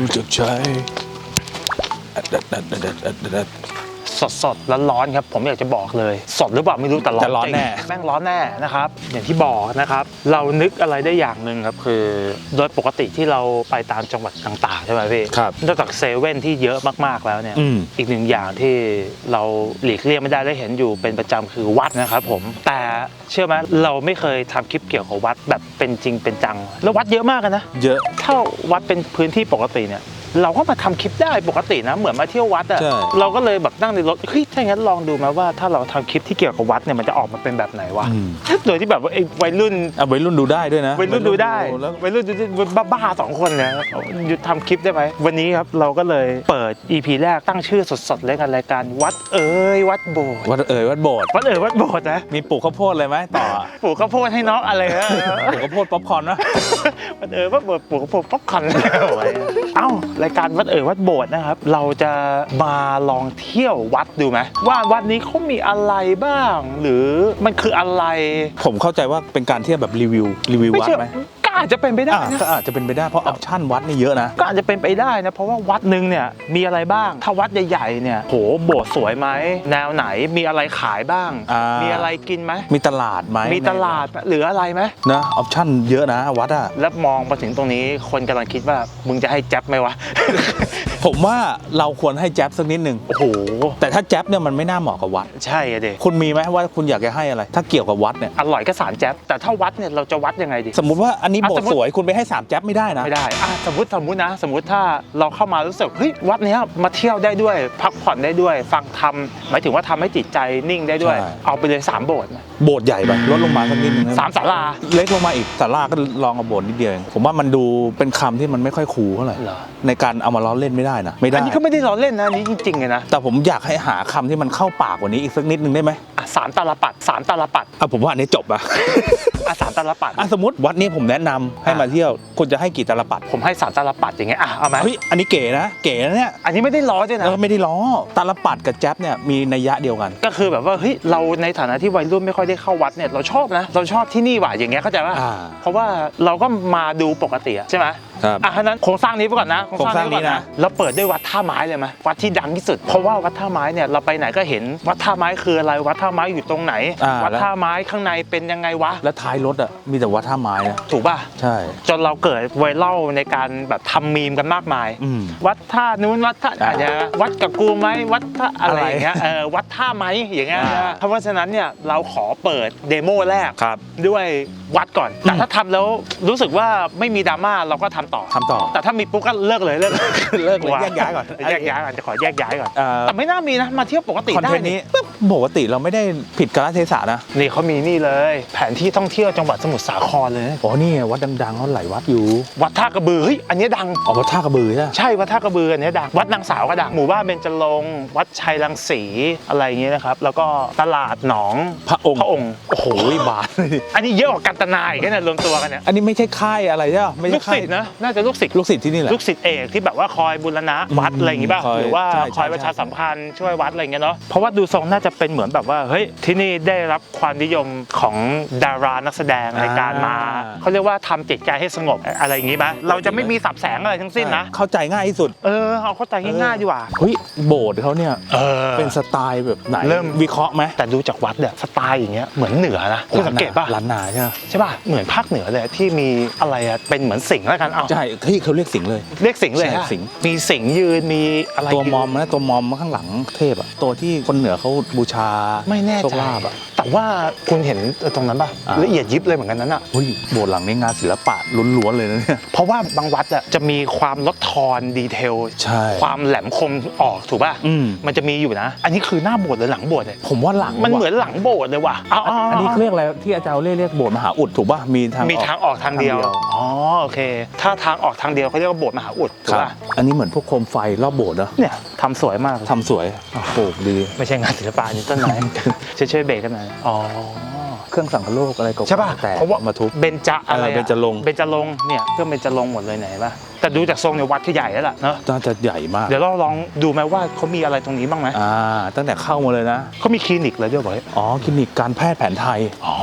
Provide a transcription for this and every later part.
รู้จักใจ อัดอัดอัดอัดอัดอัดอัดสดสดร้อนร้อนๆครับผมอยากจะบอกเลย สดหรือเปล่าไม่รู้แต่ร้อนแต่ร้อนจงแน่แม่งร้อนแน่นะครับ อย่างที่บอกนะครับ เรานึกอะไรได้อย่างหนึ่งครับคือ โดยปกติที่เราไปตามจังหวัดต่างๆใช่ไหมพี่ครับ นอกจากเซเว่นที่เยอะมากๆแล้วเนี่ย อืม อีกหนึ่งอย่างที่เราหลีกเลี่ยงไม่ได้และเห็นอยู่เป็นประจำคือวัดนะครับผม แต่เชื่อไหมเราไม่เคยทำคลิปเกี่ยวกับวัดแบบเป็นจริงเป็นจัง แล้ววัดเยอะมากอะนะ เยอะ ถ้าวัดเป็นพื้นที่ปกติเนี่ย เราก็มาทำคลิปได้ปกตินะ เหมือนมาเที่ยววัดอะใช่เราก็เลยแบบนั่งในรถเฮ้ยถ้างั้นลองดูไหมว่าถ้าเราทำคลิปที่เกี่ยวกับวัดเนี่ยมันจะออกมาเป็นแบบไหนวะอืมโดยที่แบบว่าไอ้วัยรุ่นอะวัยรุ่นดูได้ด้วยนะวัยรุ่นดูได้แล้ววัยรุ่นดูได้บ้าๆสองคนเนี่ยหยุดทำคลิปได้ไหมวันนี้ครับเราก็เลยเปิด EP แรกตั้งชื่อสดๆเลยกันรายการวัดเอ๋ยวัดโบสถ์วัดเอ่ยวัดโบสถ์วัดเอ๋ยวัดโบสถ์นะมีปลูกข้าวโพดเลยไหมต่อปลูกข้าวโพดให้น้องอะไรนะปลูกข้าวโพดป๊อปคอร์นนะวัดเอ๋ยวัดโบสถ์ปลูกข้าวโพดป๊อปคอร์นเอาไว้ เอ้ารายการวัดเอ๋ยวัดโบสถ์นะครับ เราจะมาลองเที่ยววัดดูไหมว่าวัดนี้เขามีอะไรบ้าง หรือมันคืออะไร ผมเข้าใจว่าเป็นการเที่ยวแบบรีวิวรีวิวไม่วัดเชื่อไหมก็ อาจจะเป็นไปได้อะนะก็อาจจะเป็นไปได้เพราะออปชั่นวัดนี่เยอะนะ ก็อาจจะเป็นไปได้นะ เพราะว่าวัดหนึ่งเนี่ยมีอะไรบ้าง ถ้าวัดใหญ่ๆเนี่ยโหโบสถ์สวยไหมแนวไหนมีอะไรขายบ้าง อ่ามี มีอะไรกินไหมมีตลาดไหมมีตลาดหรืออะไรไหมนะออปชั่นเยอะนะวัดอะ แล้วมองมาถึงตรงนี้คนกำลังคิดว่ามึงจะให้แจ๊บไหมวะ ผมว่าเราควรให้แจ๊บสักนิดหนึ่งโอ้โห แต่ถ้าแจ๊บเนี่ยมันไม่น่าเหมาะกับวัด ใช่อะเด็คุณมีไหมว่าคุณอยากจะให้อะไร ถ้าเกี่ยวกับวัดเนี่ย อร่อยก็สารแจ๊บแต่ถ้าวัดเนี่ยเราจะวัดยังไงดี สมมุติว่าอันนี้อะโบสมมุติ สวยคุณไปให้สามแจ๊บไม่ได้นะ ไม่ได้อะสมมติสมมตินะ สมมติถ้าเราเข้ามารู้สึกเฮ้ยวัดเนี้ยมาเที่ยวได้ด้วย พักผ่อนได้ด้วย ฟังธรรมหมายถึงว่าทำให้จิตใจนิ่งได้ด้วย ใช่ เอาไปเลยสามโบสถ์นะโบสถ์ใหญ่ไปลดลงมาสักนิดนึงนะสามศาลาเล็กลงมาอีกศาลาก็ลองเอาโบสถ์นิดเดียวเองผมว่ามันดูเป็นคำที่มันไม่ค่อยคูลเท่าไหร่เหรอในการเอามาล้อเล่นไม่ได้นะไม่ได้ อันนี้ก็ไม่ได้ล้อเล่นนะอันนี้จริงๆเลยนะแต่ผมอยากให้หาคำที่มันเข้าปากกว่านี้อีกสักนิดนึงได้ไหมอะสามตาลปัดสามตาลปัดอะผมว่าอันนี้จบอะ อะสามตาลปัด อะสมมติวัดนี้ผมแนะนำให้อะมาเที่ยวคุณจะให้กี่ตาลปัด ผมให้สามตาลปัดอย่างเงี้ยอะเอาไหมเฮ้ยอันนี้เก๋นะเก๋นะเนี่ยอันนี้ไม่ได้ล้อด้วยนะเออไม่ได้ล้อตาลปัดกับแจ๊บเนี่ยมีนัยยะเดียวกัน ก็คือแบบว่าเฮ้ยเราในฐานะที่วัยรุ่นไม่ค่อยได้เข้าวัดเนี่ยเราชอบนะเราชอบที่นี่ว่ะอย่างเงี้ยเข้าใจป่ะอ่าเพราะว่าเราก็มาดูปกติอะใช่ไหมครับอะฉะนั้นโครงสร้างนี้ไปก่อนนะโครงสร้างนี้ไปก่อนโครงสร้างนี้นะนะเราเปิดด้วยวัดท่าไม้เลยไหมวัดที่ดังที่สุด เพราะว่าวัดท่าไม้เนี่ยเราไปไหนก็เห็นวัดท่าไม้คืออะไรวัดท่าไม้อยู่ตรงไหนอ่าวัดแล้วท่าไม้ข้างในเป็นยังไงวะแล้วท้ายรถอะมีแต่วัดท่าไม้นะถูกป่ะใช่ จนเราเกิดไวรัลในการแบบทำมีมกันมากมาย อืม วัดท่านู้นวัดท่าอ่าอาจจะวัดกับกูไหมวัดท่าอะไรอะไรอย่างเงี้ยเออวัดท่าไหมอย่างเงี้ยอ่านะเพราะฉะนั้นเนี่ยเราขอเปิดเดโมแรกครับ ด้วยวัดก่อน แต่ถ้าทำแล้วรู้สึกว่าไม่มีดราม่าเราก็ทำต่อ ทำต่อ แต่ถ้ามีปุ๊บก็เลิกเลยเลิกเลิกเลยแยกย้ายก่อน แยกย้ายก่อนจะขอแยกย้ายก่อน เอ่อแต่ไม่น่ามีนะ มาเที่ยวปกติคอนได้เทนต์นี้ปกติเราไม่ได้ผิดกาลเทศะนะนี่เขามีนี่เลย แผนที่ท่องเที่ยวจังหวัดสมุทรสาครเลยอ๋อนี่ไงวัดดังๆเขาหลายวัดอยู่ วัดท่ากระบือเฮ้ยอันนี้ดังอ๋อวัดท่ากระบือใช่ไหมใช่วัดท่ากระบืออันนี้ดังวัดนางสาวก็ดังหมู่บ้านเบญจรงค์วัดชัยรังสีอะไรอย่างเงี้ยนะครับ แล้วก็ตลาดหนองพระองค์พระองค์โอ้โหบาทอันนี้เยอะกว่ากันตนาอีกนะรวมตัวกันเนี่ยอันนี้ไม่ใช่ค่ายอะไรใช่ไหมไม่ลูใช่กค่าศิยษย์นะน่าจะลูกศิษย์ลูกศิษย์ที่นี่แหละลูกศิษย์เอกที่แบบว่าคอยบูรณะวัดอืมอะไรอย่างงี้ป่ะคอยหรือว่าใช่คอยใช่ประชาสัมพันธ์ช่วยวัดอะไรอย่างเงี้ยเนาะเพราะว่าดูทรงน่าจะเป็นเหมือนแบบว่าเฮ้ยที่นี่ได้รับความนิยมของดารานักแสดงในการมาเขาเรียกว่าทำจิตใจให้สงบอะไรอย่างงี้ป่ะเราจะไม่มีสับแสงอะไรทั้งสิ้นนะ เข้าใจง่ายที่สุด เออเอาเข้าใจง่ายๆดีกว่าเฮ้ยโบสถ์เขาเนี่ยเออเป็นสไตล์แบบไหนเริ่มวิเคราะห์ไหมแต่ดูจากวัดเนี่ยสไตล์อย่างเงี้ยเหมือนเหนือนะคุณสังเกตป่ะล้านนาใช่ไหมใช่ป่ะเหมือนภาคเหนือเลยที่มีอะไรอะเป็นเหมือนสิงห์แล้วกันเอาใช่เฮ้ยเขาเรียกสิงห์เลย เรียกสิงห์เลยใช่ฮะสิงห์มีสิงห์ยืนมีอะไรตัวยืนมอมนะตัวมอมข้างหลังเทพอะตัวที่คนเหนือเขาบูชาไม่แน่โชคใจลาภอะแต่ว่าคุณเห็นตรงนั้นป่ะอ่าละเอียดยิบเลยเหมือนกันนั้นอะเฮ้ยโบสถ์หลังนี้งานศิลปะล้วนๆเลยนะเนี่ย เพราะว่าบางวัดอะจะมีความลดทอนดีเทล ใช่ ความแหลมคมออกถูกป่ะ อืม มันจะมีอยู่นะ อันนี้คือหน้าโบสถ์หรือหลังโบสถ์เนี่ยผมว่าหลังมันว่ะเหมือนหลังโบสถ์เลยว่ะเอาอันนี้เขาเรียกอะไรที่อาจารย์เรียกเรียกโบสถ์มหาอุดถูกป่ะมีทาง มีทางออกทางเดียว ทางเดียว อ๋อ โอเค ถ้าทางออกทางเดียวเขาเรียกว่าโบสถ์มหาอุดถูคกรับป่ะ อันนี้เหมือนพวกโคมไฟรอบโบสถ์เนอะเนี่ยทำสวยมาก ทำสวยโอ้โหดี ไม่ใช่งานศิลปะอันนี่ต้นไม้ ช่วยช่วยเบรกกันหน่อย อ๋อ เครื่องสังคโลกอะไรก็ใช่ป่ะแต่เพราะว่ามาทุบเบญจอะไรอะเออเบญจรงค์ เบญจรงค์เนี่ยเครื่องเบญจรงค์หมดเลยไหนป่ะ แต่ดูจากทรงเนี่ยวัดที่ใหญ่แล้วล่ะเนอะน่าจะใหญ่มากเดี๋ยวเราลองดูไหมว่าเขามีอะไรตรงนี้บ้างไหมอ่าตั้งแต่เข้ามาเลยนะเขามีคลินิกเลยด้วยบอกอ๋อคลินิกการแพทย์แผนไทย อ๋อ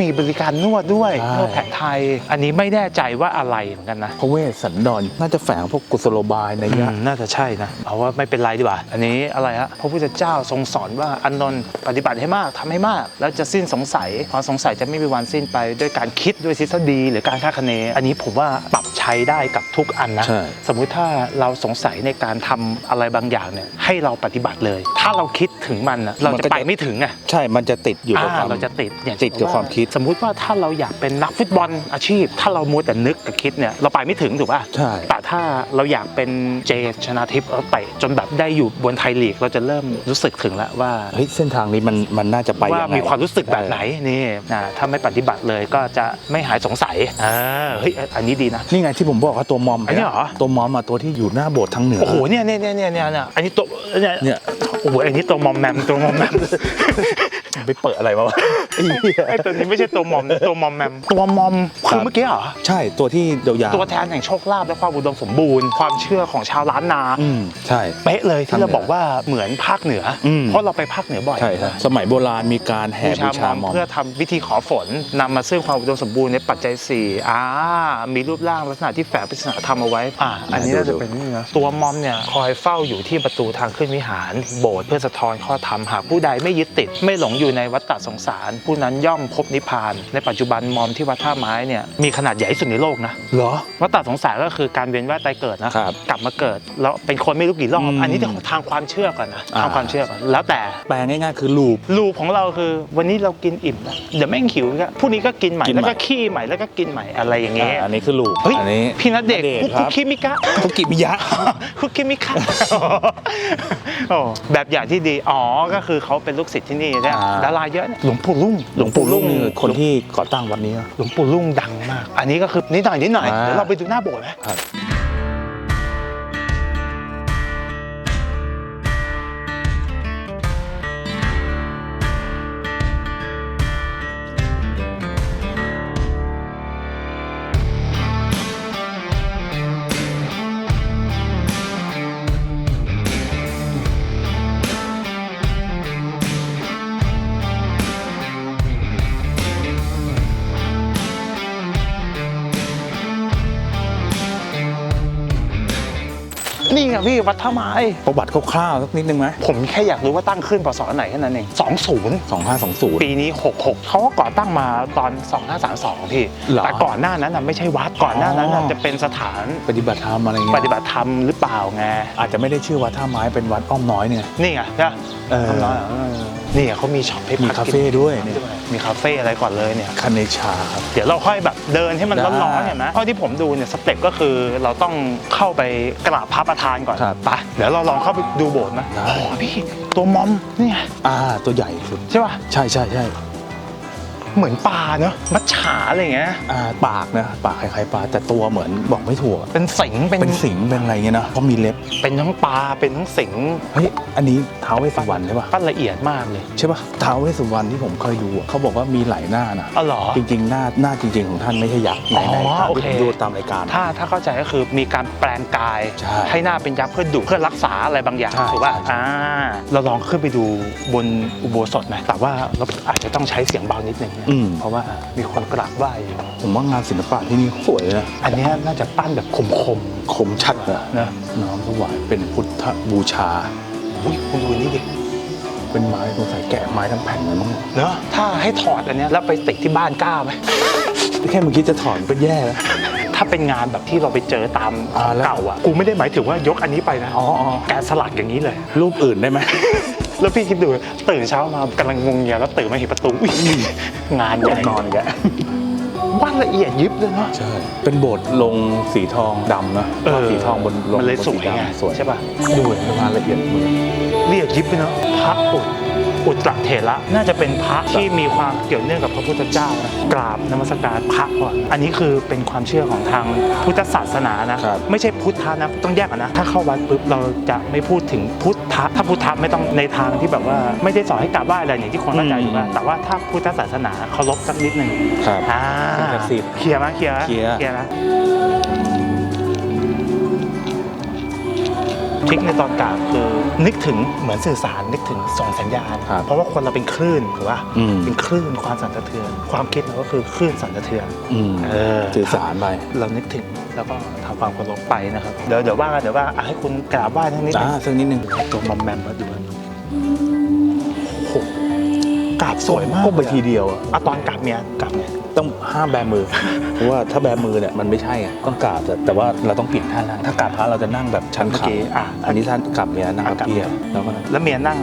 มีบริการนวดด้วยใช่ นวดแผนไทย อันนี้ไม่แน่ใจว่าอะไรเหมือนกันนะพระเวสสันดรน่าจะแฝงพวกกุศโลบายในอืเนี้ย มน่าจะใช่นะเอาว่าไม่เป็นไรดีกว่า อันนี้อะไรฮะพระพุทธเจ้าทรงสอนว่าอันนนท์ปฏิบัติให้มากทำให้มาก แล้วจะสิ้นสงสัยความสงสัยจะไม่มีวันสิ้นไป ด้วยการคิดด้วยทฤษฎีหรือการคาดคะเน อันนี้ผมว่าปรับใช้ได้กับทุกอันนะ ใช่ สมมุติถ้าเราสงสัยในการทำอะไรบางอย่างเนี่ยให้เราปฏิบัติเลย ถ้าเราคิดถึงมันนะเรามันจะก็จะไปไม่ถึงอะใช่ มันจะติดอยู่กับความ อ่าเราจะติดอย่างติดกับความคิด สมมุติว่าถ้าเราอยากเป็นนักฟุตบอลอาชีพ ถ้าเรามัวแต่นึกกับคิดเนี่ยเราไปไม่ถึงถูกป่ะใช่ แต่ถ้าเราอยากเป็นเจชนาทิพย์เราเตะจนแบบได้อยู่บนไทยลีกเราจะเริ่มรู้สึกถึงแล้วว่าเฮ้ย เส้นทางนี้มัน มันน่าจะไปว่ายังไงมีความรู้สึกแบบไหนนี่นะถ้าไม่ปฏิบัติเลยก็จะไม่หายสงสัยอ่าเฮ้ยอันนี้ดีนะ นี่ไงที่ผมบอกว่าตัวมอมอันนี้เหรอ ตัวมอมอะตัวที่อยู่หน้าโบสถ์ทางเหนือ โอ้โหเนี่ยเนี่ยเนี่ยเนี่ยเนี่ยเนี่ยอันนี้ตัวเนี่ยเนี่ยโอ้โหอันนี้ตัวมอมแมมตัวมอมแมม ไปเปิดอะไรมาวะไอ้เหี้ยไอ้ตัวนี้ไม่ใช่ตัวมอมนะตัวมอมแมมตัวมอมคือเมื่อกี้เหรอ ใช่ตัวที่ยาวๆตัวแทนแห่งโชคลาภและความอุดมสมบูรณ์ ความเชื่อของชาวล้านนาอืมใช่ เป๊ะเลยที่ทางเหนืเราอบอกว่าเหมือนภาคเหนืออม เพราะเราไปภาคเหนือบ่อย ใช่ใช่สมัยโบราณมีการแห่บูบูชาชามมมออมมเพื่อทำวิธีขอฝนนำมาซึ่งความอุดมสมบูรณ์ในปัจจัยสี่อ่ามีรูปร่างลักษณะที่แฝงปริศนาธรรมเอาไว้อ่าอันนี้น่าจะเป็นนี่นะตัวมอมเนี่ยคอยเฝ้าอยู่ที่ประตูทางขึ้นวิหาร โบสถ์เพื่อสะท้อนข้อธรรมหากผู้ใดไม่ยึดติดไม่หลงอยู่ในวัฏฏะสงสาร ผู้นั้นย่อมพบนิพพาน ในปัจจุบันมอมที่วัดท่าไม้เนี่ยมีขนาดใหญ่ที่สุดในโลกนะเหรอ วัฏฏะสงสารก็คือการเวียนว่ายตายเกิดนะครับกลับมาเกิดแล้วเป็นคนไม่รู้กี่รอบอืมอันนี้ทางความเชื่อก่อนนะอ่าทางความเชื่อก่อนแล้วแต่แปลง่ายๆ คือลูปรูปของเราคือ วันนี้เรากินอิ่มแล้วเดี๋ยวแม่งหิวก็พรุ่งนี้ก็กินใหม่กินใหม่ แล้วก็ขี้ใหม่แล้วก็กินใหม่อะไรอย่างเงี้ยอ่าอันนี้คือลูปเฮ้ยอันนี้ พี่นัดเดชณเดชน์คุกคคุรักบคิมิกะ คุกิมิยะ คุกคิมิกะโอ้แบบอย่างที่ดี อ๋อ ก็คือเขาเป็นลูกศิษย์ที่นี่ใช่ไหมอ่าดาราเยอะเนี่ยหลวงปู่ลุ่งหลวงปู่ลุงนี่คือคนที่ก่อตั้งวัดนี้นะหลวงปู่ลุ่งดังมาก อันนี้ก็คือนิดหน่อยนิดหน่อยอ่าเดี๋ยวเราไปดูหน้าโบสถ์ไหม ครับ นี่ไงพี่วัดท่าไม้ประวัติคร่าวๆสักนิดนึงไหมผมแค่อยากรู้ว่าตั้งขึ้นพศไหนแค่นั้นเอง20 2520 ปีนี้ 66 เขาก็ก่อตั้งมาตอน 2532 พี่ เหรอแต่ก่อนหน้านั้นน่ะไม่ใช่วัดก่อนหน้านั้นน่ะอ๋อ จะเป็นสถานปฏิบัติธรรมอะไรเงี้ยปฏิบัติธรรมหรือเปล่าไงอาจจะไม่ได้ชื่อวัดท่าไม้เป็นวัดอ้อมน้อยเนี่ย นี่ไงใช่ปะเออ ทำน้อยเหรอเออ นี่ไงเขามีช็อปให้มีพักคาเฟ่ด้วยเนี่ยมีคาเฟ่อะไรก่อนเลยเนี่ย คาเนชาครับ เดี๋ยวเราค่อยแบบเดินให้มันได้ร้อนๆเห็นไหมเพราะที่ผมดูเนี่ยสเต็ปก็คือเราต้องเข้าไปกราบพระประธานก่อนครับไปเดี๋ยวเราลองเข้าไปดูโบสถ์นะได้ โอ้พี่ตัวมอมนี่ไงอ่า ตัวใหญ่สุด ใช่ป่ะ ใช่ใช่ใช่ เหมือนปลาเนอะมัจฉาอะไรอย่างเงี้ยอ่าปากนะปากคล้ายๆปลาแต่ตัวเหมือนบอกไม่ถูกอะเป็นสิงเป็นเป็นสิงเป็นอะไรเงี้ยนะเพราะมีเล็บเป็นทั้งปลาเป็นทั้งสิงเฮ้ยอันนี้ท้าวเวสสุวรรณใช่ปะปั้นละเอียดมากเลย ใช่ปะท้าวเวสสุวรรณที่ผมเคยดูอะเขาบอกว่ามีหลายหน้านะอ๋อเหรอ จริงๆหน้าหน้าจริง ๆของท่านไม่ใช่ยักษ์ในในอ๋อตามโอที่เค ผมดูตามรายการ ถ้าถ้าเข้าใจก็คือมีการแปลงกายใช่ให้หน้าเป็นยักษ์เพื่อดุเพื่อรักษาอะไรบางอย่างใช่ถูกป่ะใช่ อ่าเราลองขึ้นไปดูบนอุโบสถไหมแต่ว่าเราอาจจะต้องใช้เสียงเบานิดนึงนะอืม เพราะว่ามีคนกราบไหว้อยู่ผมว่างานศิลปะที่นี่สวยเลยนะอันเนี้ยน่าจะปั้นแบบคมคมชัดนะๆนะน้อมถวายเป็นพุทธบูชา อุ้ยคุณดูนี่ดิเป็นไม้สงสัยแกะไม้ทั้งแผ่นเลยมั้งเนอะถ้าให้ถอดอันเนี้ยแล้วไปติดที่บ้านกล้าไหม แค่เมื่อกี้จะถอนก็แย่แล้ว ถ้าเป็นงานแบบที่เราไปเจอตามอ่าแล้ว เก่าอะ กูไม่ได้หมายถึงว่ายกอันนี้ไปนะอ๋ออ๋อแกะสลักอย่างนี้เลย รูปอื่นได้ไหม แล้วพี่คิดดูตื่นเช้ามากำลังงงเงียแล้วตื่นมาเห็นประตูอุ๊ยงานใหญ่นอนอีกแล้ววาดละเอียดยิบเลยเนาะใช่ เป็นโบสถ์ลงสีทองดำนะวาดสีทองบนลงมันเลยบสวยไงดำสวยใช่ป่ะดูงานละเอียดหมดเลยเรียกยิบเลยเนาะพระอุด อุตรเถระน่าจะเป็นพระที่มีความเกี่ยวเนื่องกับพระพุทธเจ้านะกราบนมัสการพระก่อนอันนี้คือเป็นความเชื่อของทางพุทธศาสนานะครับไม่ใช่พุทธะนะต้องแยกกันนะ ถ้าเข้าวัดปุ๊บเราจะไม่พูดถึงพุทธะถ้าพุทธะไม่ต้องในทางที่แบบว่าไม่ได้สอนให้กราบไหว้อะไรอย่างที่คนเข้าใจอยู่ว่าแต่ว่าถ้าพุทธศาสนาเคารพสักนิดหนึ่งครับอ่าสิ่งศักดิ์สิทธิ์เคลียร์ไหมเคลียร์ไหมเคลียร์เคลียร์นะ ริคในตอนกราบคือนึกถึงเหมือนสื่อสารนึกถึงส่งสัญญาณ ครับเพราะว่าคนเราเป็นคลื่นถูกป่ะอืม เป็นคลื่นความสั่นสะเทือน ความคิดเราก็คือคลื่นสั่นสะเทือน อืมเออ สื่อสารไป เรานึกถึงแล้วก็ทำความเคารพไปนะครับ เดี๋ยวเดี๋ยวว่ากันเดี๋ยวว่าอะให้คุณกราบไหว้ทั้งนี้อ่าสักนิดนึงตัวมอมแมมมาดูโอ้โหกราบสวยมากก็ไปทีเดียวอะ อะตอนกราบเมียกราบเมีย ต้องห้ามแบมือ เพราะว่าถ้าแบมือเนี่ยมันไม่ใช่ไงต้องกราบแต่แต่ว่าเราต้องปิดท่านั่งถ้ากราบพระเราจะนั่งแบบชันเมื่อขากี้อะ อันนี้ท่านกราบเมียนั่งอะกับกราบเพียแล้วก็แล้วเมียนั่ง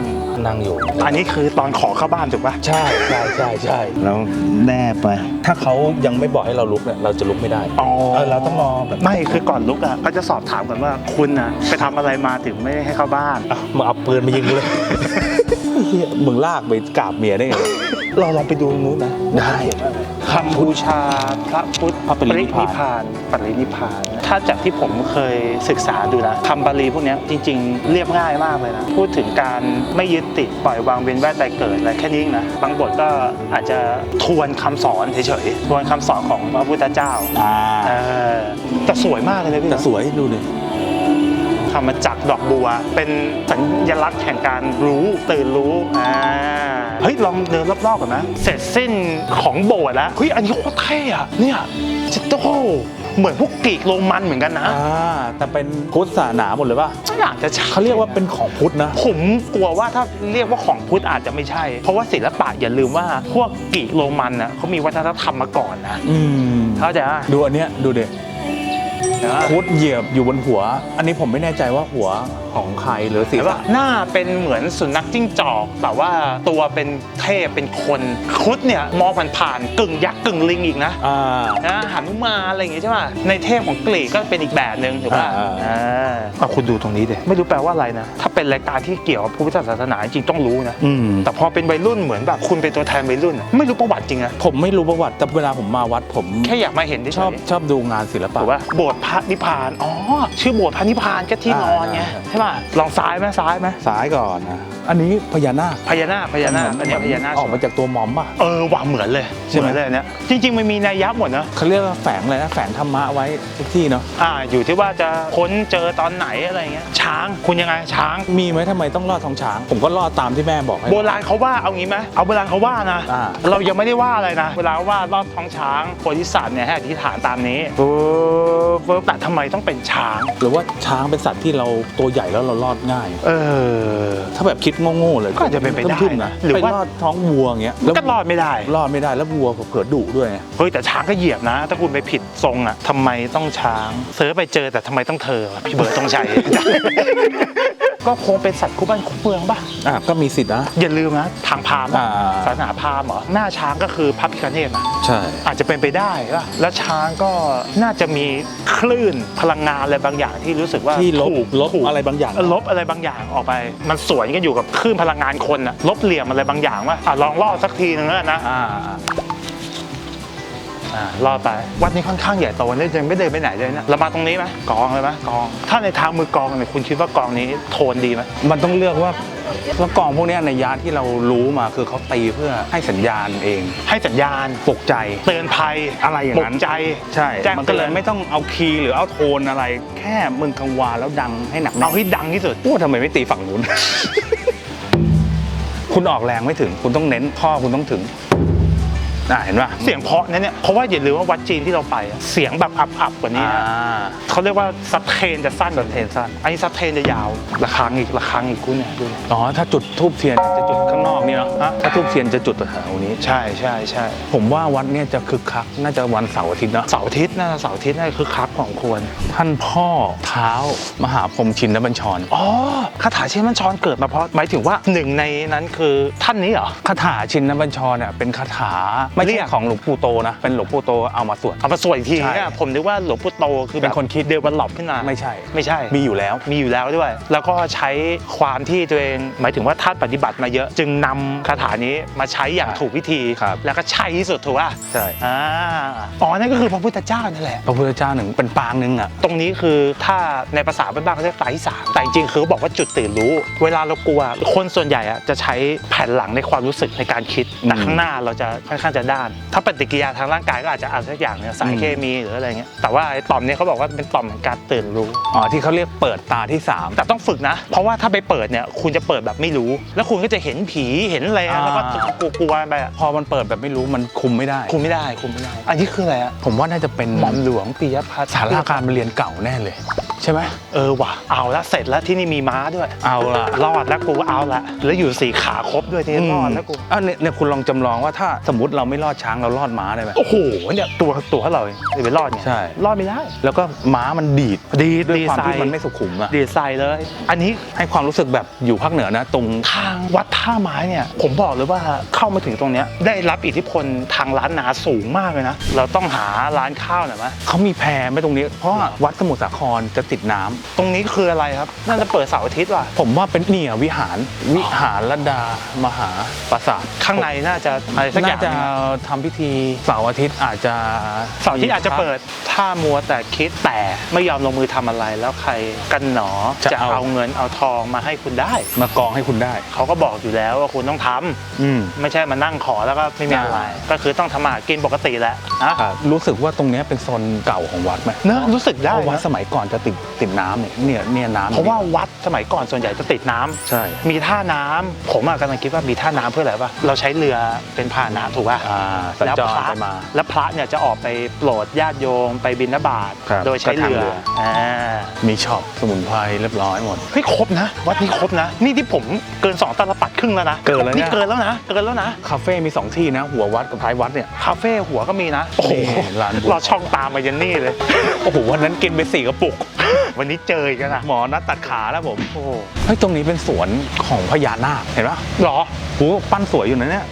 นั่งอยู่ อันนี้คือตอนขอเข้าบ้านถูกป่ะ ใช่ใช่ใช่ใช่แล้วแนบไป ถ้าเขายังไม่บอกให้เราลุกเนี่ยเราจะลุกไม่ได้อ๋อ เออเราต้องรอแบบไม่คือก่อนลุกอะก็จะสอบถามกันว่าคุณอะไปทำอะไรมาถึงไม่ให้เข้าบ้าน อะมึงเอาปืนมายิงกูเลยเหี้ยมึงลากไปกราบเมียได้ไงเราลองไปดูตรงนู้นนะได้ คำบูชาพระพุทธพระปรินิพพานพานปรินิพพาน ถ้าจากที่ผมเคยศึกษาดูนะคำบาลีพวกเนี้ยจริง ๆ เรียบง่ายมากเลยนะ พูดถึงการไม่ยึดติดปล่อยวางเว้นแวดใดเกิดอะไรแค่นี้เองนะ บางบทก็อาจจะทวนคำสอนเฉยๆ ทวนคำสอนของพระพุทธเจ้าอ่าเออแต่สวยมากเลยนะพี่แต่นะ สวยดูดิ ทำมาจากดอกบัว เป็นสัญลักษณ์แห่งการรู้ตื่นรู้อ่าเฮ้ยลองเดินรอบๆก่อนนะเสร็จสิ้นของโบสถ์แล้วเฮ้ยอันนี้โคตรเท่อะเนี่ยจิตโตเหมือนพวกกรีกโรมันเหมือนกันนะ อ่า แต่เป็นพุทธศาสนาหมดเลยป่ะอยากจะใช้เขาเรียกว่าเป็นของพุทธนะ ผมกลัวว่าถ้าเรียกว่าของพุทธอาจจะไม่ใช่ เพราะว่าศิลปะอย่าลืมว่าพวกกรีกโรมันน่ะเขามีวัฒนธรรมมาก่อนนะ อืมเข้าใจปะดูอันเนี้ยดูดิพุ ทธเหยียบอยู่บนหัว อันนี้ผมไม่แน่ใจว่าหัวของใครหรือศีรแต่ว่าษะหน้าเป็นเหมือนสุนัขจิ้งจอก แต่ว่าตัวเป็นเทพเป็นคนครุฑเนี่ยมองผ่านๆกึ่งยักษ์กึ่งลิงอีกนะอ่า นะหันุมานอะไรอย่างงี้ใช่ป่ะในเทพของกรีกก็เป็นอีกแบบหนึ่งถูกป่ะอ่า อ่าเอาคุณดูตรงนี้ดิไม่รู้แปลว่าอะไรนะ ถ้าเป็นรายการที่เกี่ยวกับพุทธศาสนาจริงๆต้องรู้นะ อืม แต่พอเป็นวัยรุ่นเหมือนแบบคุณเป็นตัวแทนวัยรุ่นอะไม่รู้ประวัติจริงนะผมไม่รู้ประวัติแต่เวลาผมมาวัดผมแค่อยากมาเห็นเฉยๆชอบชอบดูงานศิลปะ ถูกป่ะโบสถ์พระนิพพาน อ๋อ ชื่อโบสถ์พระนิพพานก็ที่นอนไงอ่าใช่ป่ะ ลองซ้ายไหมซ้ายไหมซ้ายก่อนนะ อันนี้พญานาค พญานาค พญานาค อันเนี้ยพญานาคออกมาจากตัวหมอมป่ะ เออว่าเหมือนเลยใช่ไหมเอนเลยเนี่ยจริง ๆ มันมีนัยยะหมดนะเขาเรียกว่าแฝงอะไรนะ แฝงธรรมะไว้ทุกที่เนาะ อ่า อยู่ที่ว่าจะค้นเจอตอนไหนอะไรเงี้ย ช้าง คุณยังไง ช้าง มีไหมทำไมต้องรอดท้องช้าง ผมก็รอดตามที่แม่บอกให้โบราณเขาว่าเอางี้ไหมเอาโบราณเขาว่านะอ่าเรายังไม่ได้ว่าอะไรนะ เวลาว่ารอบท้องช้างโพธิสัตว์เนี่ยให้อธิษฐานตามนี้ปุ๊บปุ๊บแต่ทำไมต้องเป็นช้าง หรือว่าช้างเป็นสัตว์ที่เราตัวใหญ่แล้วเรารอดง่าย เออ ถ้าแบบคิดโง่ๆเลยก็อาจจะเป็นไปได้ทึ่มๆนะหรือว่าไปรอดท้องวัวอย่างเงี้ยมันก็รอดไม่ได้ รอดไม่ได้แล้ววัวเผื่อดุด้วยไงเฮ้ยแต่ช้างก็เหยียบนะ ถ้าคุณไปผิดทรงอะทำไมต้องช้างเซิร์ชไปเจอแต่ทำไมต้องเธอวะพี่เบิร์ดต้องใช้ ก็คงเป็นสัตว์คู่บ้านคู่เมืองป่ะอะก็มีสิทธินะ อย่าลืมนะทางพราหมณ์อะอ่า ศาสนาพราหมณ์เหรอหน้าช้างก็คือพระพิฆเนศนะใช่ อาจจะเป็นไปได้ป่ะแล้วช้างก็น่าจะมีคลื่นพลังงานอะไรบางอย่างที่รู้สึกว่าที่ลบถูกลบถูก อะไรบางอย่างเออลบอะไรบางอย่างออกไป มันสวนกันอยู่กับคลื่นพลังงานคนอะลบเหลี่ยมอะไรบางอย่างว่าอะลองล่อสักทีนึงแล้วกันนะ อ่าอ่า รอดไป วัดนี้ค่อนข้างใหญ่โตเนี่ยยังไม่เดินไปไหนเลยนะเรามาตรงนี้ไหมกองเลยไหมกอง ถ้าในทางมือกองเนี่ยคุณคิดว่ากองนี้โทนดีไหมมันต้องเลือกว่าแล้วกองพวกเนี้ยในยาที่เรารู้มาคือเขาตีเพื่อให้สัญญาณเอง ให้สัญญาณปลุกใจ เตือนภัยอะไรอย่างปลุนั้กนใจใช่แจ้งมันก็เลยเตือนไม่ต้องเอาคีย์หรือเอาโทนอะไร แค่มึงกังวานแล้วดังให้หนักเอาให้ดังที่สุดโอ้ทำไมไม่ตีฝั่งนู้นคุณออกแรงไม่ถึง คุณต้องเน้นข้อคุณต้องถึง อ่าเห็นป่ะเสียงเพราะนะเนี่ยเพราะว่าอย่าลืมว่าวัดจีนที่เราไปอะเสียงแบบอับๆกว่านี้อ่านะเขาเรียกว่าซับเทนจะสั้นซับเทนสั้นอันนี้ซับเทนจะยาวระฆังอีกระฆังอีกคุณเนี่ยดูดิอ๋อถ้าจุดทูบเทียนจะจุดข้างนอกนี่เนาะฮะถ้าทูบเทียนจะจุดแถวนี้ ใช่ใช่ใช่ผมว่าวัดเนี่ยจะคึกคักน่าจะวันเสาร์อาทิตย์เนาะเสาร์อาทิตย์นะเสาร์อาทิตย์น่าจะคือคักของควร ท่านพ่อเท้ามหาพรหมชินบัญชรอ๋อคาถาเช่นมันชอนเกิดมาเพราะหมายถึงว่าหนึ่งในนั้นคือท่านนี้เหรอคาถาชินบัญชรเนี่ยเป็นคาถาไม่เรีใช่ยกของหลวงปู่โตนะเป็นหลวงปู่โตเอามาสวดเอามาสวยอีกทีใช่เนี่ยผมนึกว่าหลวงพ่อโตคือแบบเป็นคนคิดเดเวลลอปขึ้นมาไม่ใช่ ไม่ใช่มีอยู่แล้วมีอยู่แล้วด้วย แล้วก็ใช้ความที่ตัวเองหมายถึงว่าท่านปฏิบัติมาเยอะ จึงนำคาถานี้มาใช้อย่างอะถูกวิธีครับแล้วก็ใช่ที่สุดถูกป่ะใช่อ่าอ๋อนั่นก็คือพระพุทธเจ้านั่นแหละพระพุทธเจ้าหนึ่งเป็นปางหนึงอะตรงนี้คือถ้าในภาษาบ้านๆเขาเรียกไตรสารแต่จริงๆคือเขาบอกว่าจุดตื่นรู้ เวลาเรากลัวคนส่วนใหญ่อะจะใช้แผ่นหลังในความรู้สึกในการคิดแต่อืมข้างหน้าเราจะค่อนข้างจะด้าน ถ้าปฏิกิริยาทางร่างกายก็อาจจะอะไรสักอย่างเนี่ยสารอืมเคมีหรืออะไรเงี้ยแต่ว่าไอ้ต่อมเนี้เขาบอกว่าเป็นต่อมแห่งการตื่นรู้ อ๋อที่เขาเรียกเปิดตาที่สามแต่ต้องฝึกนะ เพราะว่าถ้าไปเปิดเนี่ยคุณจะเปิดแบบไม่รู้ แล้วคุณก็จะเห็นผีเห็นอะไรแล้วก็กลัวๆไปอะพอมันเปิดแบบไม่รู้มันคุมไม่ได้ คุมไม่ได้คุมไม่ได้ อันนี้คืออะไรอะผมว่าน่าจะเป็นหม่อมหลวงปิยพัฒน์สาราการเรียนเก่าแน่เลย ใช่ไหมเออว่ะเอาละเสร็จแล้วที่นี่มีม้าด้วย เอาละรอดแล้วกูเอาละแล้วอยู่สี่ขาครบด้วยที่รอดแล้วกูอะเนี่ยเนี่ยคุณลองจำลองว่าถ้าสมมติเราไม่รอดช้างเรารอดม้าได้ไหม โอ้โหเนี่ยตัวตัวเราเองจะไปรอดเนี่ยใช่ รอดไม่ได้ แล้วก็ม้ามันดีดดีด้วยดีความไซที่น์ มันไม่สุขุมอะดีไซน์เลย อันนี้ให้ความรู้สึกแบบอยู่ภาคเหนือนะตรง ทางวัดท่าไม้เนี่ย ผมบอกเลยว่าเข้ามาถึงตรงเนี้ยได้รับอิทธิพลทางร้านนาสูงมากเลยนะ เราต้องหาร้านข้าวหน่อยไหมเขามีแพรไหม่ตรงนี้ เพราะว่าวัดสมุทรสาครจะติดน้ำตรงนี้คืออะไรครับ น่าจะเปิดเสาร์อาทิตย์ว่ะ ผมว่าเป็นเนี่ยวิหารวิหารลดามหาปราสาทข้างในน่าจะอะไรสักอน่าย่างจะทำพิธีเสาร์อาทิตย์อาจจะเสาร์อาที่อาจจะเปิด ถ้ามัวแต่คิดแต่ไม่ยอมลงมือทำอะไรแล้วใครกันหนอจะเอาเงินเอาทองมาให้คุณได้ มากองให้คุณได้ เขาก็บอกอยู่แล้วว่าคุณต้องทำอืม ไม่ใช่มานั่งขอแล้วก็ไม่มีอะไรอ่าก็คือต้องทำมาหากินปกติแหละนะครับรู้สึกว่าตรงเนี้ยเป็นโซนเก่าของวัดไหมเนอะรู้สึกได้เพราะวัดนะ สมัยก่อนจะติดติดน้ำเนี่ยเนี่ยเนี่ยน้ำเพราะว่าวัดสมัยก่อนส่วนใหญ่จะติดน้ำใช่มีท่าน้ำผมอะกำลังคิดว่ามีท่าน้ำเพื่ออะไรป่ะเราใช้เรือเป็นพาหนะถูกป่ะ อ่าสัญแล้วจพรระไปมา แล้วพระเนี่ยจะออกไปโปรดญาติโยมไปบิณฑบาตครับโดยใช้ก็ทางเรือเรือ อ่ามีช็อปสมุนไพรเรียบร้อยหมด เฮ้ยครบนะ วัดนี้ครบนะ นี่ที่ผมเกิน 2ตลปัดครึ่งแล้วนะเกินแล้วเนี่ยนี่เกินแล้วนะเกินแล้วนะคาเฟ่มี2ที่นะ หัววัดกับท้ายวัดเนี่ย คาเฟ่หัวก็มีนะโอ้โหนี่ร้านบุญ เราช่องตามมายันนี่เลย โอ้โหวันนั้นกินไปสี่กระปุกวันนี้เจออีกันนะหมอนัดตัดขาแล้วผมโอ้โหเฮ้ยตรงนี้เป็นสวนของพญานาคเห็นปะหรอโหปั้นสวยอยู่นะเนี่ย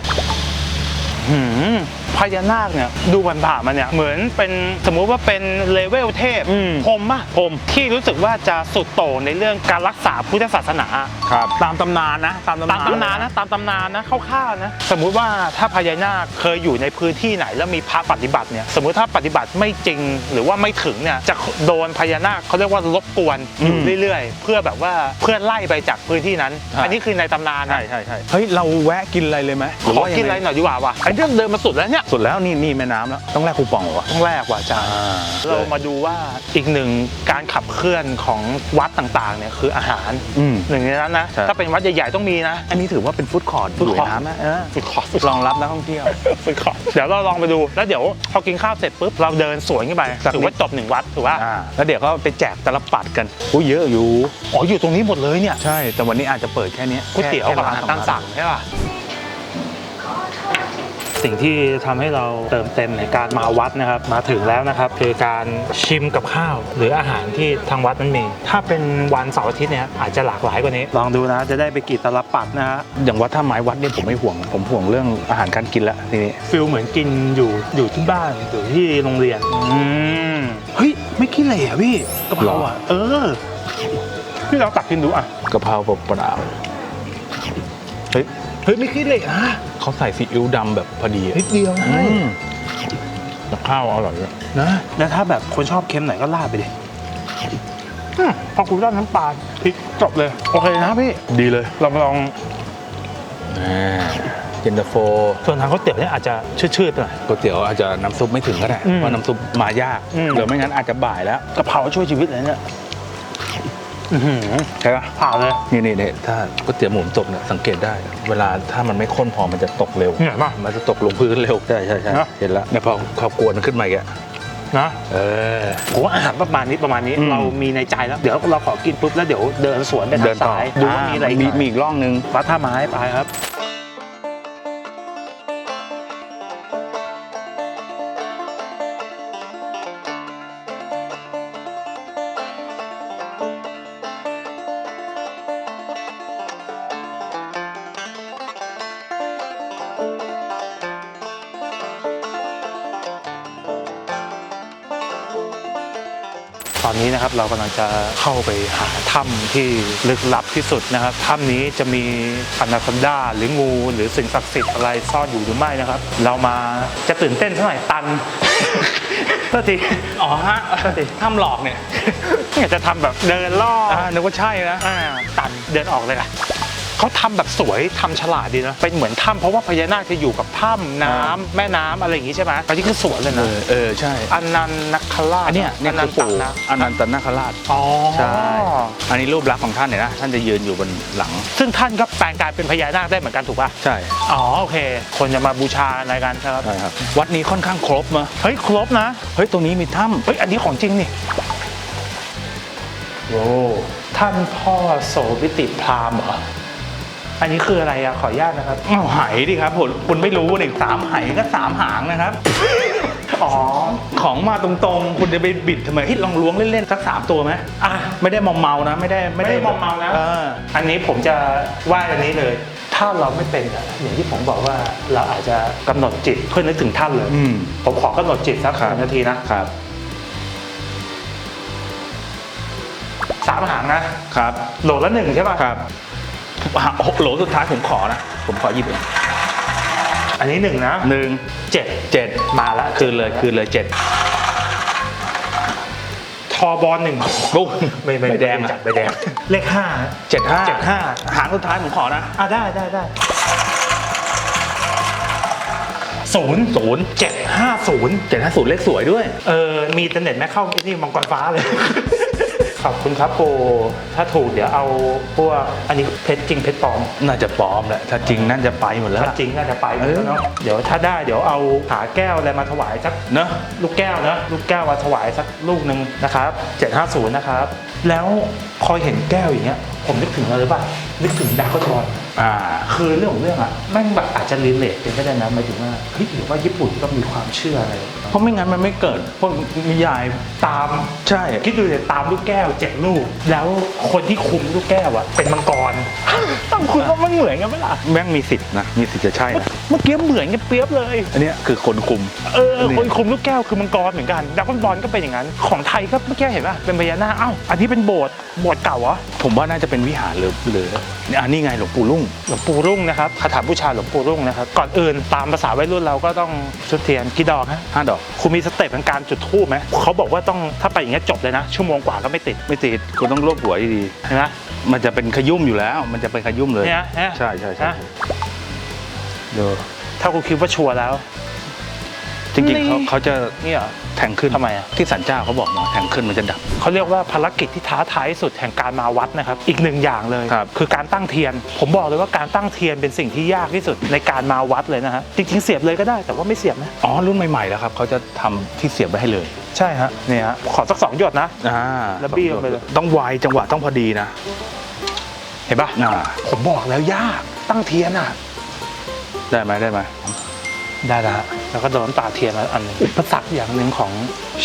หืม พญานาคเนี่ยดูผ่านๆมาเนี่ยเหมือนเป็นสมมุติว่าเป็นเลเวลเทพอืม พรหมป่ะพรหมที่รู้สึกว่าจะสุดโต่งในเรื่องการรักษาพุทธศาสนา ครับ ตามตำนานนะ ตามตำนานตามตำนานนะตามตำนานนะคร่าวๆนะสมมุติว่าถ้าพญานาคเคยอยู่ในพื้นที่ไหนแล้วมีพระปฏิบัติเนี่ยสมมุติถ้าปฏิบัติไม่จริงหรือว่าไม่ถึงเนี่ยจะโดนพญานาคเขาเรียกว่ารบกวนอยู่เรื่อยๆ เพื่อแบบว่าเพื่อไล่ไปจากพื้นที่นั้น อันนี้คือในตำนานนะใช่ใช่ใช่เฮ้ย เราแวะกินอะไรเลยไหมหขอว่ากินอะไรหน่อยดีกว่าว่ะอันนี้เดินมาสุดแล้วเนี่ยสุดแล้วนี่นี่แม่น้ำแล้วต้องแลกคูปองเหรอวะต้องแรกว่ะอาจารย์อ่าเรามาดูว่าอีกหนึ่งการขับเคลื่อนของวัดต่างๆเนี่ยคืออาหารอืม หนึ่งในนั้นนะ ใช่ ถ้าเป็นวัดใหญ่ๆต้องมีนะ อันนี้ถือว่าเป็นฟู้ดคอร์ท food อยู่ใน court น้ำนะเออฝึกขอฝึกรองรับนักท่องเที่ยวฝึกขอเดี๋ยวเราลองไปดู แล้วเดี๋ยวพอกินข้าวเสร็จปุ๊บ เราเดินสวนขึ้นไปสักนิด ถือว่าจบหนึ่งวัดถือว่าอ่าแล้วเดี๋ยวก็ไปแจกตลปัดกันอุ้ยเยอะอยู่ อ๋ออยู่ตรงนี้หมดเลยเนี่ยใช่แต่วันนี้อาจจะเปิดแค่นี้ก๋วยเตี๋ยวกับอาหารตามสั่งใช่ป่ะ สิ่งที่ทำให้เราเติมเต็มในการมาวัดนะครับ มาถึงแล้วนะครับคือการชิมกับข้าว หรืออาหารที่ทางวัดนั้นมี ถ้าเป็นวันเสาร์อาทิตย์เนี่ยอาจจะหลากหลายกว่านี้ ลองดูนะจะได้ไปกี่ตลปัดนะฮะอย่างวัดท่าไม้วัดเนี่ยผมไม่ห่วง ผมห่วงเรื่องอาหารการกินละทีนี้ฟิลเหมือนกินอยู่อยู่ที่บ้านอยู่ที่โรงเรียนอืมเฮ้ยไม่ขี้เหร่อะพี่กะเพราอะเออพี่เราตักกินดูอะกะเพราเปล่าเฮ้ยเฮ้ยไม่ขี้เหร่นะเขาใส่ซีอิ๊วดำแบบพอดีอะนิดเดียวนะอืมแต่ข้าวอร่อยด้วยนะแล้วถ้าแบบคนชอบเค็มหน่อยก็ราดไปดิอืมพอคุณราดน้ำปลาพริกจบเลย โอเคนะพี่ ดีเลย เรามาลองอ่าเย็นตาโฟส่วนทางก๋วยเตี๋ยวเนี่ยอาจจะชืดๆหน่อย ก๋วยเตี๋ยวอาจจะน้ำซุปไม่ถึงก็ได้อืมเพราะน้ำซุปมายากอืม หรือไม่งั้นอาจจะบ่ายแล้วกะเพราช่วยชีวิตเลยเนี่ยอื้อหือ ใช่ปะผ่าเลยนี่นี่เนี่ยถ้าก๋วยเตี๋ยวหมูตกเนี่ยสังเกตได้ เวลาถ้ามันไม่ข้นพอมันจะตกเร็วเหนื่อยป่ะมันจะตกลงพื้นเร็วใช่ใช่ใช่นะเห็นแล้วเนี่ยพอเขากวนขึ้นมาอีกอะนะเออผมว่าอาหารประมาณนี้ประมาณนี้อืมเรามีในใจแล้ว เดี๋ยวเราขอกินปุ๊บแล้วเดี๋ยวเดินสวนไปทางซ้ายดูว่ามีอะไรอีกมีหน่อยมีอีกร่องหนึ่งวัดท่าไม้ไปครับ นนี้นะครับเรากำลังจะเข้าไปหาถ้ำที่ลึกลับที่สุดนะครับถ้ำนี้จะมีอนาคอนดาหรืองู หรือสิ่งศักดิ์สิทธิ์อะไรซ่อนอยู่หรือไม่นะครับ เรามาจะตื่นเต้นเท่าไหร่ตันโทษทีอ๋อฮะโทษทีห้ามหลอกเนี่ยอยากจะทำแบบเดินล่อออ่านึกว่าใช่นะอ่าตันเดินออกเลยล่ะ เขาทำแบบสวยทำฉลาดดีนะเป็นเหมือนถ้ำเพราะว่าพญานาคจะอยู่กับถ้ำน้ำแม่น้ำอะไรอย่างงี้ใช่ไหมอันนี้คือสวนเลยเอนะอเออใช่อันนันนักคราชอันเนี้ยเนี่ยนัคือปู่ตนะอนันตนาคราชอ๋อใช่อันนี้รูปลักษณ์ของท่านเนี่ยนะท่านจะยืนอยู่บนหลัง ซึ่งท่านก็แปลงกายเป็นพญานาคได้เหมือนกันถูกป่ะใช่อ๋อโอเค คนจะมาบูชาอะไรกันนะครับใช่ครับ วัดนี้ค่อนข้างครบมาเฮ้ยครบนะเฮ้ยตรงนี้มีถ้เฮ้ยอันนี้ของจริงนี่โว้ท่านพ่อโสวิติพราหมณ์เหรอ อันนี้คืออะไรอะขออนุญาตนะครับำอ้าวไหดิครับผมคุณไม่รู้นี่สามไหก็สามหางนะครับ อ๋อ ของมาตรงๆ คุณจะไปบิดทำไมเฮ้ยลองล้วงเล่นๆ สักสามตัวไหมอะ ไม่ได้มอมเมานะ ไม่ได้ไม่ได้มอมเมานะเอออันนี้ผมจะไหว้อันนี้เลย ถ้าเราไม่เป็นอะอย่างที่ผมบอกว่าเราอาจจะกำหนดจิตเพื่อนึกถึงท่านเลย อืม ผมขอกำหนดจิตสักครับหนึ่งนาทีนะครับ สามหางนะครับ โหลละหนึ่งใช่ป่ะครับอะ โอ้โหโหลสุดท้ายผมขอนะ ผมขอหยิบเองอันนี้หนึ่งนะหนึ่งเจ็ดเจ็ดมาละคืนเลยคืนเลยเจ็ดทอบอลหนึ่งปุ๊บไม่ไม่ใบแดงจัอะดใบแดง เลขห้าเจ็ดห้าเจ็ดห้าหางสุดท้ายผมขอนะ อะได้ได้ได้ศูนย์ศูนย์เจ็ดห้าศูนย์เจ็ดห้าศูนย์เลขสวยด้วย เออ มีอินเทอร์เน็ตไหมเข้าไอ้นี่มังกรฟ้าเลย ขอบคุณครับโปถ้าถูกเดี๋ยวเอาพวกอันนี้เพชรจริงเพชรปลอมน่าจะปลอมแหละถ้าจริงน่าจะไปหมดแล้วถ้าล่ะ จริงน่าจะไปหมดแล้วเนาะเออเดี๋ยวถ้าได้เดี๋ยวเอาหาแก้วอะไรมาถวายสัก เนอะลูกแก้วนะลูกแก้วมาถวายสักลูกหนึ่งนะครับ750นะครับ แล้วพอเห็นแก้วอย่างเงี้ย ผมนึกถึงอะไรรู้ป่ะนึกถึงดาร์กทอนอ่า คือเรื่องของเรื่องอะแม่งแบบอาจจะรีเลทเป็นก็ได้นะหมายถึงว่าเฮ้ยหรือว่าญี่ปุ่นก็มีความเชื่ออะไร เพราะไม่งั้นมันไม่เกิดพวกนิยายตามใช่ คิดดูเลยตามลูกแก้วเจ็ดลูก แล้วคนที่คุมลูกแก้วอะเป็นมังกร ต้องคุณว่ามันเหมือนกันไหมล่ะแม่งมีสิทธิ์นะมีสิทธิ์จะใช่นะเมื่อกี้เหมือนกันเปรียบเลย อันเนี้ยคือคนคุม เอออันนี้คนคุมลูกแก้วคือมังกรเหมือนกันดราก้อนบอลก็เป็นอย่างนั้น ของไทยก็เมื่อกี้เห็นป่ะเป็นพญานาคอ้าวอันนี้เป็นโบสถ์โบสถ์เก่าเหรอผมว่าน่าจะเป็นวิหารหรือหรืออันนี้ไงหลวงปู่ลุ่งหลวงปู่รุ่งนะครับคาถาบูชาหลวงปู่รุ่งนะครับ ก่อนอื่นตามภาษาวัยรุ่นเราก็ต้องจุดเทียนกี่ดอกฮะห้าดอกคุณมีสเต็ปในการจุดธูปไหมเขาบอกว่าต้องถ้าไปอย่างเงี้ยจบเลยนะ ชั่วโมงกว่าก็ไม่ติดไม่ติดคุณต้องรวบหัวดีเห็นไหมๆมันจะเป็นขยุ่มอยู่แล้ว มันจะเป็นขยุ่มเลยเนี่ยเนี่ยใช่ใช่ใช่นะดูถ้าคุณคิดว่าชัวร์แล้ว จริงๆเขานี่เขาจะนี่เหรอแทงขึ้นทำไมอะที่สันเจ้าเขาบอกมาแทงขึ้นมันจะดับ เขาเรียกว่าภารกิจที่ท้าทายที่สุดแห่งการมาวัดนะครับ อีกหนึ่งอย่างเลยครับ อการตั้งเทียน ผมบอกเลยว่าการตั้งเทียนเป็นสิ่งที่ยากที่สุดในการมาวัดเลยนะฮะจริงๆเสียบเลยก็ได้แต่ว่าไม่เสียบนะอ๋อรุ่นใหม่ๆแล้วครับเขาจะทำที่เสียบไว้ให้เลยใช่ฮะเนี่ยฮะขอสักสองหยดนะ อ่าแล้วบี้ลงไปเลย ต้องไวจังหวะต้องพอดีนะเห็นปะอ่าผมบอกแล้วยากตั้งเทียนอะได้ไหมได้ไหม ได้แล้วฮะแล้วก็โดนตาเทียนมาอันหนึงอุปสรรคอย่างหนึ่งของ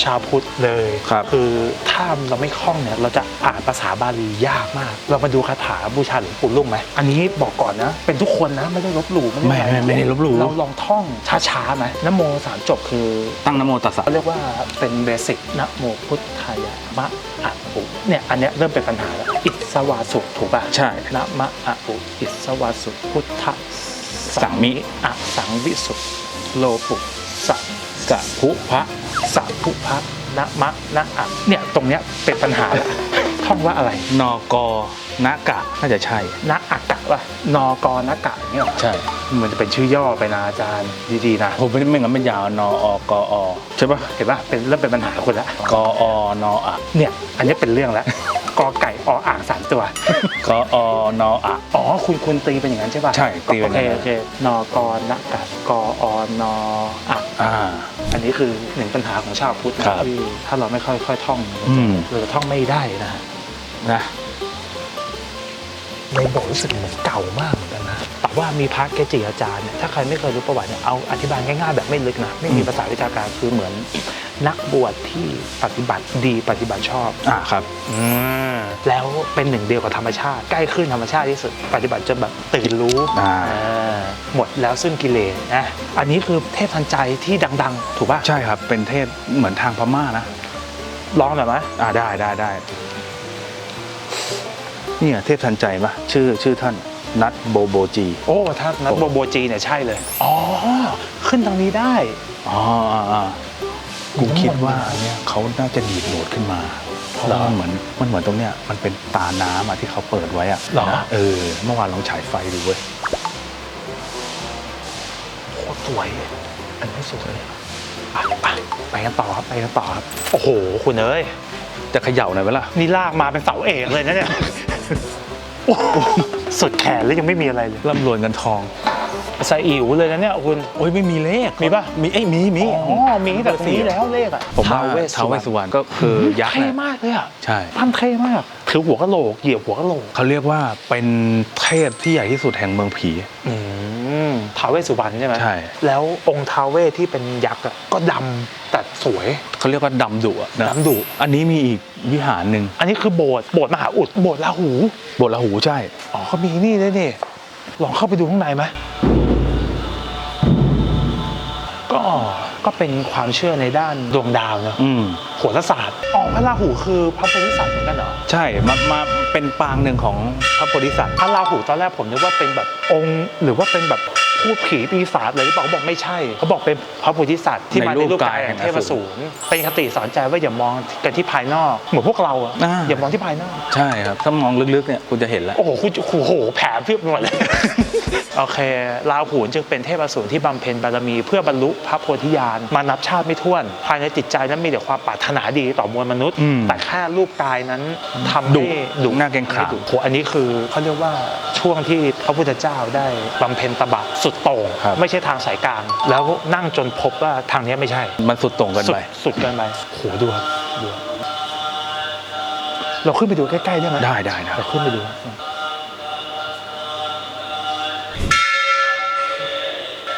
ชาวพุทธเลยครับคือถ้าเราไม่คล่องเนี่ยเราจะอ่านภาษาบาลียากมาก เรามาดูคาถาบูชาหลวงปู่ลุ่งไหมอันนี้บอกก่อนนะ เป็นทุกคนนะไม่ได้ลบหลู่ไม่ด้อะรไม่ไม่ได้ลบหลู่ เราลองท่องช้าๆไหมนะโมสามจบคือ ตั้งนโมตัสสะ เขาเรียกว่าเป็นเบสิกนะโมพุทธายะมะอะอุเนี่ยอันเนี้ยเริ่มเป็นปัญหาแล้วอิสวาสุถูกป่ะใช่นะมะอะอุอิสวาสุพุทธสังมิ อะสังวิสุ โลปุสะสะพุพระสัพพุพะนะมะนะอะเนี่ยตรงเนี้ยเป็นปัญหาแล้วท่องว่าอะไรนกนากะน่าจะใช่นะอากะว่านกนะกะอย่างเงี้ยหรอใช่ มันจะเป็นชื่อย่อไปนะอาจารย์ดีๆนะผมไม่ไม่งั้นเป็นยาวนอกอใช่ปะเห็นป่ะเป็นเริ่มเป็นปัญหาคุณแล้วกอนอะเนี่ย อันนี้เป็นเรื่องแล้ว กอไก่ออ่างสามตัว กอนอะ อ๋อ คุณคุณตีเป็นอย่างนั้นใช่ป่ะใช่ตีเป็นโออเคย่างนั้น โอเคนกนะกะกออนอะอ่า อันนี้คือหนึ่งปัญหาของชาวพุทธนะครับที่ถ้าเราไม่ค่อยค่อยท่องอืม เราจะท่องไม่ได้นะฮะนะในโบสถ์รู้สึกเหมือนเก่ามากเหมือนกันนะแต่ ว่ามีพระเกจิอาจารย์เนี่ยถ้าใครไม่เคยรู้ประวัติเนี่ยเอาอธิบายง่ายๆแบบไม่ลึกนะไม่มีภาษาวิชาการคือเหมือน นักบวชที่ปฏิบัติดีปฏิบัติชอบ อ่าครับอืมแล้วเป็นหนึ่งเดียวกับธรรมชาติ ใกล้ขึ้นธรรมชาติที่สุด ปฏิบัติจนแบบตื่นรู้อ่าอ่าหมดแล้วซึ่งกิเลสนะอันนี้คือเทพทันใจที่ดัง ๆ ถูกป่ะใช่ครับเป็นเทพเหมือนทางพม่านะลองหน่อยไหมอ่าได้ได้ได้เนี่ยเทพทันใจปะชื่อชื่อท่าน นัทโบโบจี โอ้ถ้านัดโบโบจีเนี่ยใช่เลย อ๋อ ขึ้นทางนี้ได้ อ๋ออ่าอ่ากูคิดว่าเนี่ยเขาน่าจะดีดโหลดขึ้นมาเหรอแล้วมันเหมือนมันเหมือนตรงเนี้ยมันเป็นตาน้ำอะที่เขาเปิดไว้อะเหรอนะเออ เมื่อวานลองฉายไฟดูเว้ยโคตรสวย อันนี้สวยไปไปไปกันต่อครับไปกันต่อครับโอ้โห คุณเอ้ยจะเขย่าหน่อยไหมล่ะนี่ลากมาเป็นเสาเอกเลยนะเนี่ยโอ้โห สุดแขนแล้วยังไม่มีอะไรเลยร่ำรวยเงินทองใส่อิ๋วเลยนะเนี่ยคุณโอ้ยไม่มีเลขมีปะมีเอ้ยมีมีอ๋อมีแต่ตรงนี้แล้วเลขอะผมว่าท้วท้าวเวสสุวรรณก็คือยักษ์เท่แหละมากเลยอะใช่ท่านเท่มากถือหัวกะโหลกเหยียบหัวกะโหลกเขาเรียกว่าเป็นเทพที่ใหญ่ที่สุดแห่งเมืองผีอืม ท้าวเวสสุวรรณใช่ไหมใช่ แล้วองค์ท้าวเวสที่เป็นยักษ์อะก็ดำแต่สวยเขาเรียกว่าดำดุอะนะดำดุอันนี้มีอีกวิหารหนึ่งอันนี้คือโบสถ์โบสถ์มหาอุดโบสถ์ลาหูโบสถ์ละหูใช่ อ๋อเขามีนี่ด้วยนี่ลองเข้าไปดูข้างในไหมก็ ก็เป็นความเชื่อในด้านดวงดาวเนอะอืม โหราศาสตร์อ๋อพระราหูคือพระโพธิสัตว์เหมือนกันเหรอใช่มามาเป็นปางหนึ่งของพระโพธิสัตว์ พระราหูตอนแรกผมนึกว่าเป็นแบบองค์หรือว่าเป็นแบบพูดผีปีศาจเลยหรือเปล่าเขาบอกไม่ใช่ เขาบอกเป็นพระโพธิสัตว์ที่มาในรูปกายแห่งเทพสูรเป็นคติสอนใจว่าอย่ามองกันที่ภายนอกเหมือนพวกเราอะอ่า อย่ามองที่ภายนอก ใช่ครับ ถ้ามองลึกๆเนี่ยคุณจะเห็นแล้ว โอ้โหคุณโอ้โหแผลเพียบไปหมดเลย โอเคลาหูจึงเป็นเทพอสูรที่บำเพ็ญบารมี เพื่อบรรลุพระโพธิญาณมานับชาติไม่ถ้วน ภายในจิตใจนั้นมีแต่ความปรารถนาดีต่อมวลมนุษย์ อืมแต่แค่รูปกายนั้นทำดุให้ดุหน้าเกรงขาม ดุโหอันนี้คือเขาเรียกว่าช่วงที่พระพุทธเจ้าได้บำเพ็ญตบะสุดโต่งครับ ไม่ใช่ทางสายกลาง แล้วนั่งจนพบว่าทางเนี้ยไม่ใช่ มันสุดโต่งกันสุดไป สุดเกินไปโหดูครับดูครับเราขึ้นไปดูใกล้ๆได้ไหมได้ได้ได้ เราขึ้นไปดู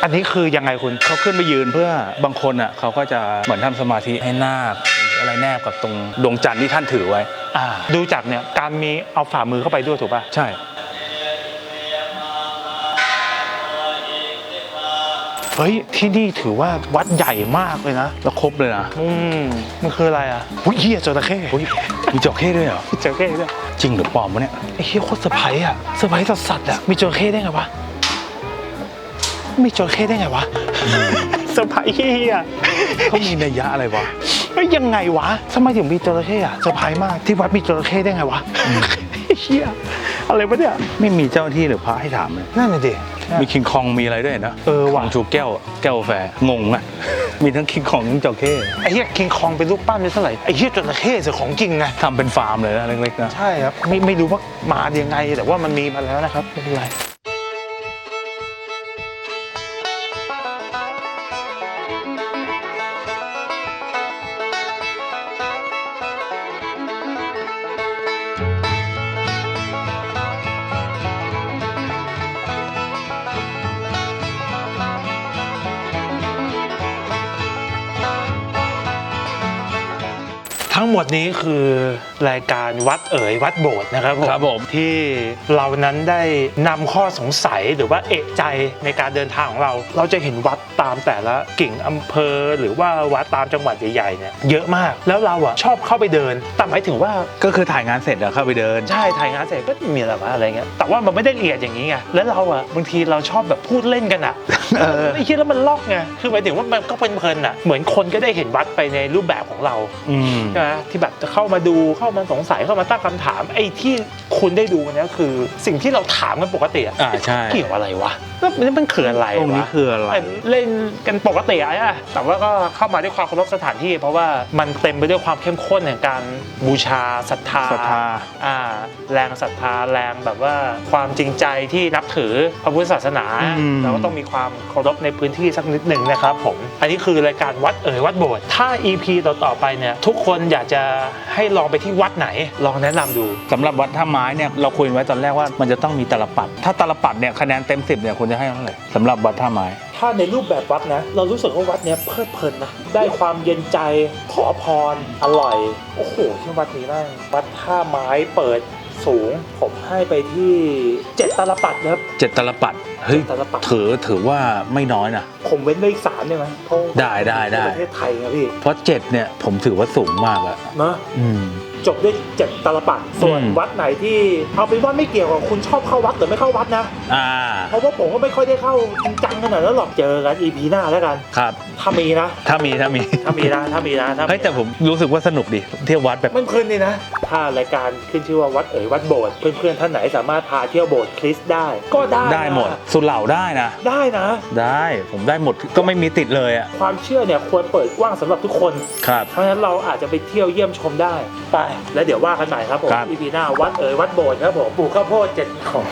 อันนี้คือยังไงคุณเขาขึ้นไปยืนเพื่อบางคนอะเขาก็จะเหมือนทำสมาธิให้นาคหรืออะไรแนบกับตรงดวงจันทร์ที่ท่านถือไว้อ่าดูจากเนี่ยการมีเอาฝ่ามือเข้าไปด้วยถูกป่ะใช่เฮ้ยที่นี่ถือว่าวัดใหญ่มากเลยนะแล้วครบเลยนะอืมมันคืออะไรอะหุ้ยเฮียจระเข้อุ้ยมีจระเข้ด้วยเหรอจระเข้ด้วยจริงหรือปลอมวะเนี่ยไอ้เฮียโคตรเซอร์ไพรส์อะเซอร์ไพรส์สัสๆอะมีจระเข้ได้ไงวะ มีจระเข้ได้ไงวะเซอร์ไพรส์เฮียเขามีนัยยะอะไรวะเฮ้ยยังไงวะทำไมถึงมีจระเข้อะเซอร์ไพรส์มากที่วัดมีจระเข้ได้ไงวะเฮียอะไรวะเนี่ยไม่มีเจ้าหน้าที่หรือพระให้ถามเลยนั่นน่ะดิมีคิงคองมีอะไรด้วยนะเออว่ะของชูแก้วอะแก้วกาแฟงงอะมีทั้งคิงคองทั้งจระเข้ไอ้เหี้ยคิงคองเป็นรูปปั้นไม่เท่าไหร่ไอ้เหี้ยจระเข้สิของจริงไงทำเป็นฟาร์มเลยนะเล็กๆนะใช่ครับไม่ไม่รู้ว่ามายังไงแต่ว่ามันมีมาแล้วนะครับไม่เป็นไร มดนี้คือรายการวัดเอ๋ยวัดโบสถ์นะครับผมครับผม ที่เรานั้นได้นำข้อสงสัยหรือว่าเอกใจในการเดินทางของเรา เราจะเห็นวัดตามแต่ละกิ่งอำเภอ หรือว่าวัดตามจังหวัดใหญ่ๆเนี่ยเยอะมากแล้วเราอะชอบเข้าไปเดินแต่หมายถึงว่า ก็คือถ่ายงานเสร็จอะเข้าไปเดิน ใช่ถ่ายงานเสร็จก็มีอะไรวะอะไรเงี้ยแต่ว่ามันไม่ได้ละเอียดอย่างนี้ไงแล้วเราอะบางทีเราชอบแบบพูดเล่นกันอะเออไอ้เหี้ยแล้วมันลอกไงคือหมายถึงว่ามันก็เป็นเพลินอะเหมือนคนก็ได้เห็นวัดไปในรูปแบบของเราอืม ใช่ไหมที่แบบจะเข้ามาดูเข้ามาสงสัยเข้ามาตั้งคำถามไอ้ที่คุณได้ดูเนี่ยคือ สิ่งที่เราถามกันปกติอะอ่าใช่เกี่ยวอะไรวะแล้วมันมันคืออะไรตรงนี้วะคืออะไรเล่นกันปกติอะแต่ว่าก็เข้ามาด้วยความเคารพสถานที่ เพราะว่ามันเต็มไปด้วยความเข้มข้นแห่งการบูชาศรัทธาศรัทธาอ่าแรงศรัทธาแรงแบบว่าความจริงใจที่นับถือพระพุทธศาสนาอืมเราก็ต้องมีความเคารพในพื้นที่สักนิดหนึ่งนะครับผมอันนี้คือรายการวัดเอ๋ยวัดโบสถ์ถ้า EP ต่อๆไปเนี่ยทุกคนอยากจะให้ลองไปที่วัดไหน ลองแนะนำดูสำหรับวัดท่าไม้เนี่ยเราคุยไว้ตอนแรกว่ามันจะต้องมีตลปัด ถ้าตลปัดเนี่ยคะแนนเต็มสิบเนี่ยคุณจะให้เท่าไหร่สำหรับวัดท่าไม้ถ้าในรูปแบบวัดนะ เรารู้สึกว่าวัดเนี้ยเพลิดเพลินนะได้ความเย็นใจขอพรอร่อยโอ้โหที่วัดนี้บ้างวัดท่าไม้เปิดสูงผมให้ไปที่เจ็ดตาลปัดนะครับเจ็ดตลปัดเฮ้ยตาลปัดถือถือว่าไม่น้อยนะผมเว้นไว้อีกสามได้ไหมเพราะได้ได้ได้ในประเทศไทยนะพี่เพราะเจ็ดเนี่ยผมถือว่าสูงมากอะเนอะอืม จบด้วยเจ็ดตาลปัดส่วนอืม วัดไหนที่เอาเป็นว่าไม่เกี่ยวกับคุณชอบเข้าวัดหรือไม่เข้าวัดนะ อ่าเพราะว่าผมก็ไม่ค่อยได้เข้าจริงจังขนาดนั้นหรอกเจอกัน EP หน้าแล้วกัน ครับ ถ้ามีนะ ถ้ามีถ้ามีถ้ามีนะ ถ้ามีนะถ้ามีเฮ้ยแต่ผมรู้สึกว่าสนุกดีเที่ยววัดแบบ มันเพลินดีนะ ถ้ารายการขึ้นชื่อว่าวัดเอ๋ยวัดโบสถ์เพื่อนๆท่านไหนสามารถพาเที่ยวโบสถ์คริสต์ได้ ก็ได้นะได้หมด สุดเหล่าได้นะ ได้นะ ได้ผมได้หมดก็ไม่มีติดเลยอะความเชื่อเนี่ยควรเปิดกว้างสำหรับทุกคน ครับ เพราะฉะนั้นเราอาจจะไปเที่ยวเยี่ยมชมได้ ไปแล้วเดี๋ยวว่ากันใหม่ครับผมครับ อีพีหน้าวัดเอ๋ยวัดโบสถ์ครับผมปลูกข้าวโพดเจ็ดของ